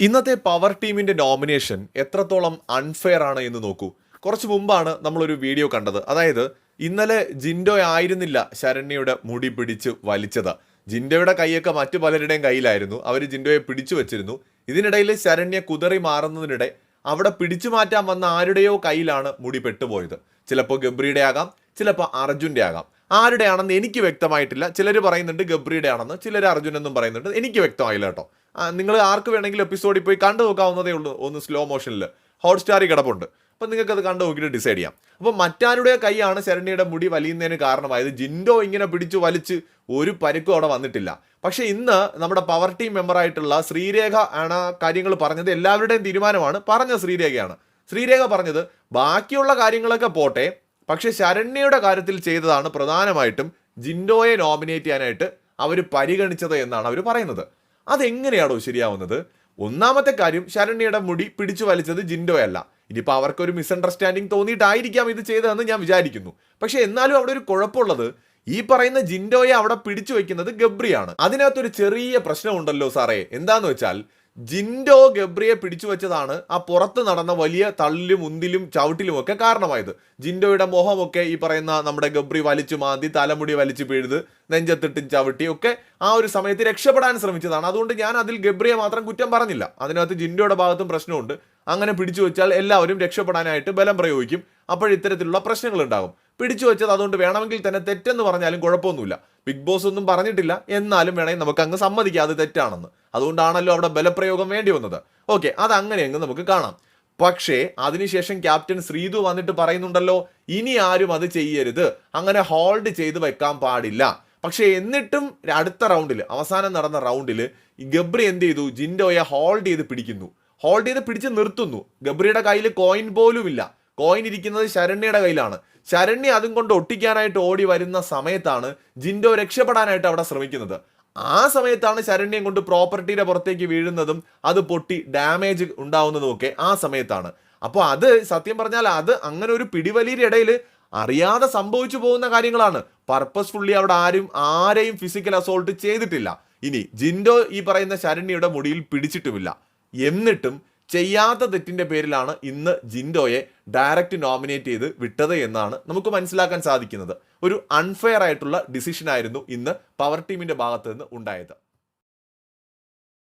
ഇന്നത്തെ പവർ ടീമിന്റെ നോമിനേഷൻ എത്രത്തോളം അൺഫെയർ ആണ് എന്ന് നോക്കൂ. കുറച്ച് മുമ്പാണ് നമ്മളൊരു വീഡിയോ കണ്ടത്. അതായത് ഇന്നലെ ജിൻഡോ ആയിരുന്നില്ല ശരണ്യയുടെ മുടി പിടിച്ച് വലിച്ചത്. ജിൻഡോയുടെ കൈയൊക്കെ മറ്റു പലരുടെയും കയ്യിലായിരുന്നു. അവർ ജിൻഡോയെ പിടിച്ചു വെച്ചിരുന്നു. ഇതിനിടയിൽ ശരണ്യ കുതറി മാറുന്നതിനിടെ അവിടെ പിടിച്ചു മാറ്റാൻ വന്ന ആരുടെയോ കയ്യിലാണ് മുടി പെട്ടുപോയത്. ചിലപ്പോൾ ഗബ്രിയുടെ ആകാം ചിലപ്പോൾ അർജുന്റെ ആകാം ആരുടെയാണെന്ന് എനിക്ക് വ്യക്തമായിട്ടില്ല. ചിലർ പറയുന്നുണ്ട് ഗബ്രിയുടെ ആണെന്ന് ചിലർ അർജുൻ എന്നും പറയുന്നുണ്ട്. എനിക്ക് വ്യക്തമായില്ല കേട്ടോ. നിങ്ങൾ ആർക്ക് വേണമെങ്കിലും എപ്പിസോഡിൽ പോയി കണ്ടു നോക്കാവുന്നതേ ഉള്ളൂ ഒന്ന് സ്ലോ മോഷനിൽ ഹോട്ട്സ്റ്റാറിൽ കിടപ്പുണ്ട്. അപ്പം നിങ്ങൾക്ക് അത് കണ്ടു നോക്കിയിട്ട് ഡിസൈഡ് ചെയ്യാം. അപ്പോൾ മറ്റാരുടെ കൈയാണ് ശരണിയുടെ മുടി വലിയുന്നതിന് കാരണമായത്? ജിൻഡോ ഇങ്ങനെ പിടിച്ചു വലിച്ച് ഒരു പരുക്കും അവിടെ വന്നിട്ടില്ല. പക്ഷേ ഇന്ന് നമ്മുടെ പവർ ടീം മെമ്പറായിട്ടുള്ള ശ്രീരേഖ ആണ് കാര്യങ്ങൾ പറഞ്ഞത്. എല്ലാവരുടെയും തീരുമാനമാണ്. പറഞ്ഞ ശ്രീരേഖയാണ്. ശ്രീരേഖ പറഞ്ഞത് ബാക്കിയുള്ള കാര്യങ്ങളൊക്കെ പോട്ടെ പക്ഷേ ശരണ്യയുടെ കാര്യത്തിൽ ചെയ്തതാണ് പ്രധാനമായിട്ടും ജിൻഡോയെ നോമിനേറ്റ് ചെയ്യാനായിട്ട് അവർ പരിഗണിച്ചത് എന്നാണ് അവർ പറയുന്നത്. അതെങ്ങനെയാണോ ശരിയാവുന്നത്? ഒന്നാമത്തെ കാര്യം ശരണ്യയുടെ മുടി പിടിച്ചു വലിച്ചത് ജിൻഡോയല്ല ഇനിയിപ്പോൾ അവർക്കൊരു മിസ്അണ്ടർസ്റ്റാൻഡിങ് തോന്നിയിട്ടായിരിക്കാം ഇത് ചെയ്തതെന്ന് ഞാൻ വിചാരിക്കുന്നു. പക്ഷേ എന്നാലും അവിടെ ഒരു കുഴപ്പമുള്ളത് ഈ പറയുന്ന ജിൻഡോയെ അവിടെ പിടിച്ചു വെക്കുന്നത് ഗബ്രിയാണ്. അതിനകത്തൊരു ചെറിയ പ്രശ്നമുണ്ടല്ലോ സാറേ. എന്താന്ന് വെച്ചാൽ ജിൻഡോ ഗബ്രിയെ പിടിച്ചു വെച്ചതാണ് ആ പുറത്ത് നടന്ന വലിയ തള്ളിലും ഉന്തിലും ചവിട്ടിലും ഒക്കെ കാരണമായത്. ജിൻഡോയുടെ മോഹമൊക്കെ ഈ പറയുന്ന നമ്മുടെ ഗബ്രി വലിച്ചു മാന്തി തലമുടി വലിച്ചു പിഴുത് നെഞ്ചത്തിട്ടും ചവിട്ടി ഒക്കെ ആ ഒരു സമയത്ത് രക്ഷപ്പെടാൻ ശ്രമിച്ചതാണ്. അതുകൊണ്ട് ഞാൻ അതിൽ ഗബ്രിയെ മാത്രം കുറ്റം പറഞ്ഞില്ല. അതിനകത്ത് ജിൻഡോയുടെ ഭാഗത്തും പ്രശ്നമുണ്ട്. അങ്ങനെ പിടിച്ചു വെച്ചാൽ എല്ലാവരും രക്ഷപ്പെടാനായിട്ട് ബലം പ്രയോഗിക്കും. അപ്പോൾ ഇത്തരത്തിലുള്ള പ്രശ്നങ്ങൾ ഉണ്ടാകും പിടിച്ചു വെച്ചത് അതുകൊണ്ട് വേണമെങ്കിൽ തന്നെ തെറ്റെന്ന് പറഞ്ഞാലും കുഴപ്പമൊന്നുമില്ല. ബിഗ് ബോസ് ഒന്നും പറഞ്ഞിട്ടില്ല. എന്നാലും വേണമെങ്കിൽ നമുക്ക് അങ്ങ് സമ്മതിക്കാം അത് തെറ്റാണെന്ന്. അതുകൊണ്ടാണല്ലോ അവിടെ ബലപ്രയോഗം വേണ്ടി വന്നത്. ഓക്കെ അത് അങ്ങനെ അങ്ങ് നമുക്ക് കാണാം. പക്ഷേ അതിനുശേഷം ക്യാപ്റ്റൻ ശ്രീതു വന്നിട്ട് പറയുന്നുണ്ടല്ലോ ഇനി ആരും അത് ചെയ്യരുത്. അങ്ങനെ ഹോൾഡ് ചെയ്ത് വെക്കാൻ പാടില്ല. പക്ഷേ എന്നിട്ടും അടുത്ത റൗണ്ടിൽ അവസാനം നടന്ന റൗണ്ടിൽ ഗബ്രി എന്ത് ചെയ്തു? ജിൻഡോയെ ഹോൾഡ് ചെയ്ത് പിടിക്കുന്നു. ഹോൾഡ് ചെയ്ത് പിടിച്ച് നിർത്തുന്നു. ഗബ്രിയുടെ കയ്യിൽ കോയിൻ പോലുമില്ല. കോയിൻ ഇരിക്കുന്നത് ശരണ്യയുടെ കയ്യിലാണ്. ശരണ്യ അതും കൊണ്ട് ഒട്ടിക്കാനായിട്ട് ഓടി വരുന്ന സമയത്താണ് ജിൻഡോ രക്ഷപ്പെടാനായിട്ട് അവിടെ ശ്രമിക്കുന്നത്. ആ സമയത്താണ് ശരണ്യം കൊണ്ട് പ്രോപ്പർട്ടിയുടെ പുറത്തേക്ക് വീഴുന്നതും അത് പൊട്ടി ഡാമേജ് ഉണ്ടാവുന്നതും ഒക്കെ ആ സമയത്താണ്. അപ്പോൾ അത് സത്യം പറഞ്ഞാൽ അത് അങ്ങനെ ഒരു പിടിവലിയുടെ ഇടയിൽ അറിയാതെ സംഭവിച്ചു പോകുന്ന കാര്യങ്ങളാണ്. പർപ്പസ്ഫുള്ളി അവിടെ ആരും ആരെയും ഫിസിക്കൽ അസോൾട്ട് ചെയ്തിട്ടില്ല. ഇനി ജിൻഡോ ഈ പറയുന്ന ശരണ്യയുടെ മുടിയിൽ പിടിച്ചിട്ടുമില്ല. എന്നിട്ടും ചെയ്യാത്ത തെറ്റിന്റെ പേരിലാണ് ഇന്ന് ജിൻഡോയെ ഡയറക്റ്റ് നോമിനേറ്റ് ചെയ്ത് വിട്ടത് എന്നാണ് നമുക്ക് മനസ്സിലാക്കാൻ സാധിക്കുന്നത്. ഒരു അൺഫെയർ ആയിട്ടുള്ള ഡിസിഷൻ ആയിരുന്നു ഇന്ന് പവർ ടീമിന്റെ ഭാഗത്ത് നിന്ന് ഉണ്ടായത്.